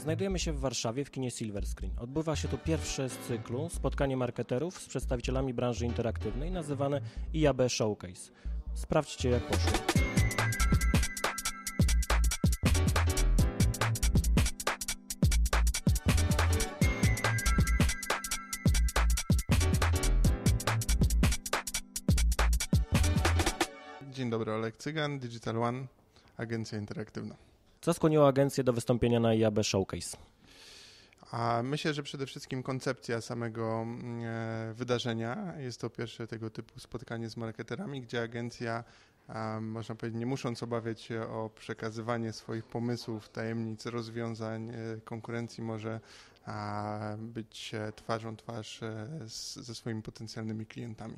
Znajdujemy się w Warszawie w kinie Silver Screen. Odbywa się tu pierwsze z cyklu spotkanie marketerów z przedstawicielami branży interaktywnej nazywane IAB Showcase. Sprawdźcie jak poszło. Dzień dobry, Olek Cygan, Digital One, agencja interaktywna. Co skłoniło agencję do wystąpienia na IAB Showcase? Myślę, że przede wszystkim koncepcja samego e, wydarzenia. Jest to pierwsze tego typu spotkanie z marketerami, gdzie agencja, można powiedzieć, nie musząc obawiać się o przekazywanie swoich pomysłów, tajemnic, rozwiązań e, konkurencji, może być e, twarzą twarz ze swoimi potencjalnymi klientami.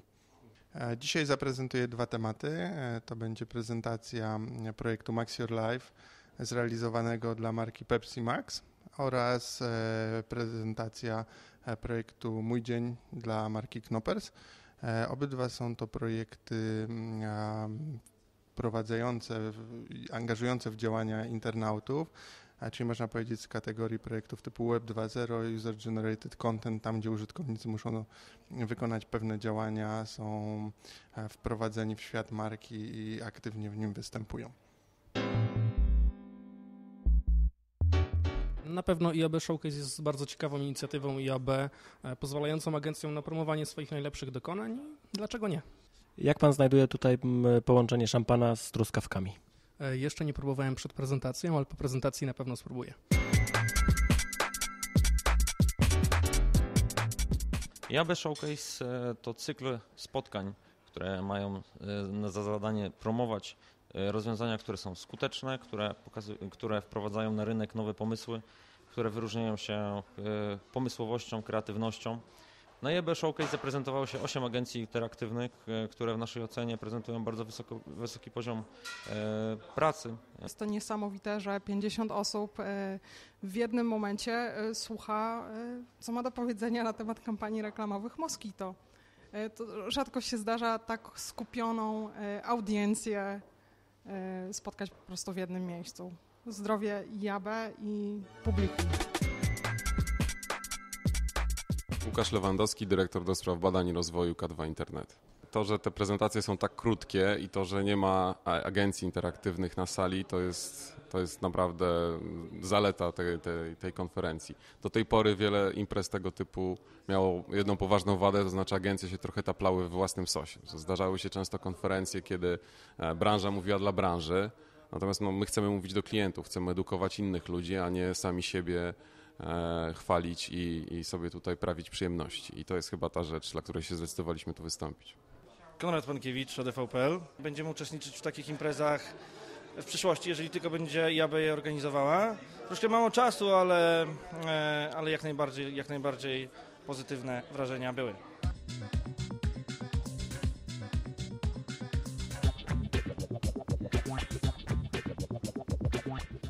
Dzisiaj zaprezentuję dwa tematy. To będzie prezentacja m, projektu Max Your Life zrealizowanego dla marki Pepsi Max oraz e, prezentacja e, projektu Mój Dzień dla marki Knoppers. E, Obydwa są to projekty mm, i angażujące w działania internautów, czyli można powiedzieć z kategorii projektów typu Web 2.0, User Generated Content, tam gdzie użytkownicy muszą wykonać pewne działania, są wprowadzeni w świat marki i aktywnie w nim występują. Na pewno IAB Showcase jest bardzo ciekawą inicjatywą IAB, e, pozwalającą agencjom na promowanie swoich najlepszych dokonań. Dlaczego nie? Jak pan znajduje tutaj połączenie szampana z truskawkami? E, Jeszcze nie próbowałem przed prezentacją, ale po prezentacji na pewno spróbuję. JAB Showcase e, to cykl spotkań, które mają za zadanie promować rozwiązania, które są skuteczne, które, pokazu- które wprowadzają na rynek nowe pomysły, które wyróżniają się e, pomysłowością, kreatywnością. Na JAB Showcase zaprezentowało się 8 agencji interaktywnych, e, które w naszej ocenie prezentują bardzo wysoko, wysoki poziom e, pracy. Jest to niesamowite, że 50 osób e, w jednym momencie e, słucha, co ma do powiedzenia na temat kampanii reklamowych Moskito. To rzadko się zdarza tak skupioną audiencję spotkać po prostu w jednym miejscu. Zdrowie IAB i publikum. Łukasz Lewandowski, dyrektor do spraw badań i rozwoju K2 Internet. To, że te prezentacje są tak krótkie i to, że nie ma agencji interaktywnych na sali, to jest, to jest naprawdę zaleta tej, tej, tej konferencji. Do tej pory wiele imprez tego typu miało jedną poważną wadę, to znaczy agencje się trochę taplały we własnym sosie. Zdarzały się często konferencje, kiedy e, branża mówiła dla branży, natomiast no, my chcemy mówić do klientów, chcemy edukować innych ludzi, a nie sami siebie e, chwalić i, i sobie tutaj prawić przyjemności. I to jest chyba ta rzecz, dla której się zdecydowaliśmy tu wystąpić. Konrad Pankiewicz, ODVPL. Będziemy uczestniczyć w takich imprezach w przyszłości, jeżeli tylko będzie IAB je organizowała. Troszkę mało czasu, ale, e, ale jak, najbardziej, jak najbardziej pozytywne wrażenia były.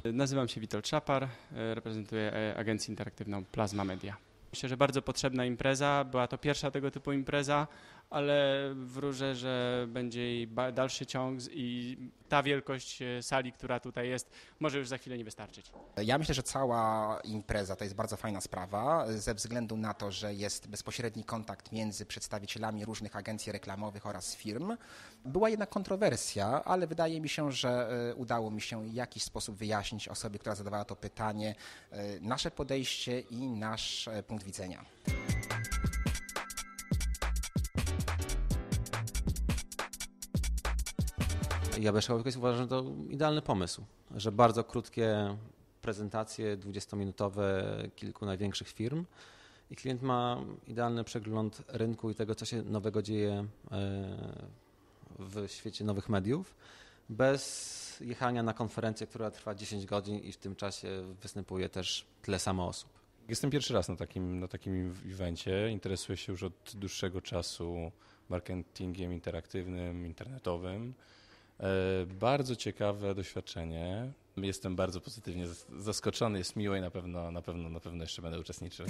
Nazywam się Witold Czapar, e, reprezentuję e, agencję interaktywną Plasma Media. Myślę, że bardzo potrzebna impreza. Była to pierwsza tego typu impreza, ale wróżę, że będzie jej dalszy ciąg i ta wielkość e, sali, która tutaj jest, może już za chwilę nie wystarczyć. Ja myślę, że cała impreza to jest bardzo fajna sprawa, ze względu na to, że jest bezpośredni kontakt między przedstawicielami różnych agencji reklamowych oraz firm. Była jednak kontrowersja, ale wydaje mi się, że e, udało mi się w jakiś sposób wyjaśnić osobie, która zadawała to pytanie, e, nasze podejście i nasz punkt widzenia. IAB Showcase uważam, że to idealny pomysł, że bardzo krótkie prezentacje, 20-minutowe kilku największych firm i klient ma idealny przegląd rynku i tego, co się nowego dzieje e, w świecie nowych mediów, bez jechania na konferencję, która trwa 10 godzin i w tym czasie występuje też tyle samo osób. Jestem pierwszy raz na takim, na takim evencie. Interesuję się już od dłuższego czasu marketingiem interaktywnym, internetowym. E, Bardzo ciekawe doświadczenie. Jestem bardzo pozytywnie zas- zaskoczony, jest miło i na pewno, na pewno, na pewno jeszcze będę uczestniczył.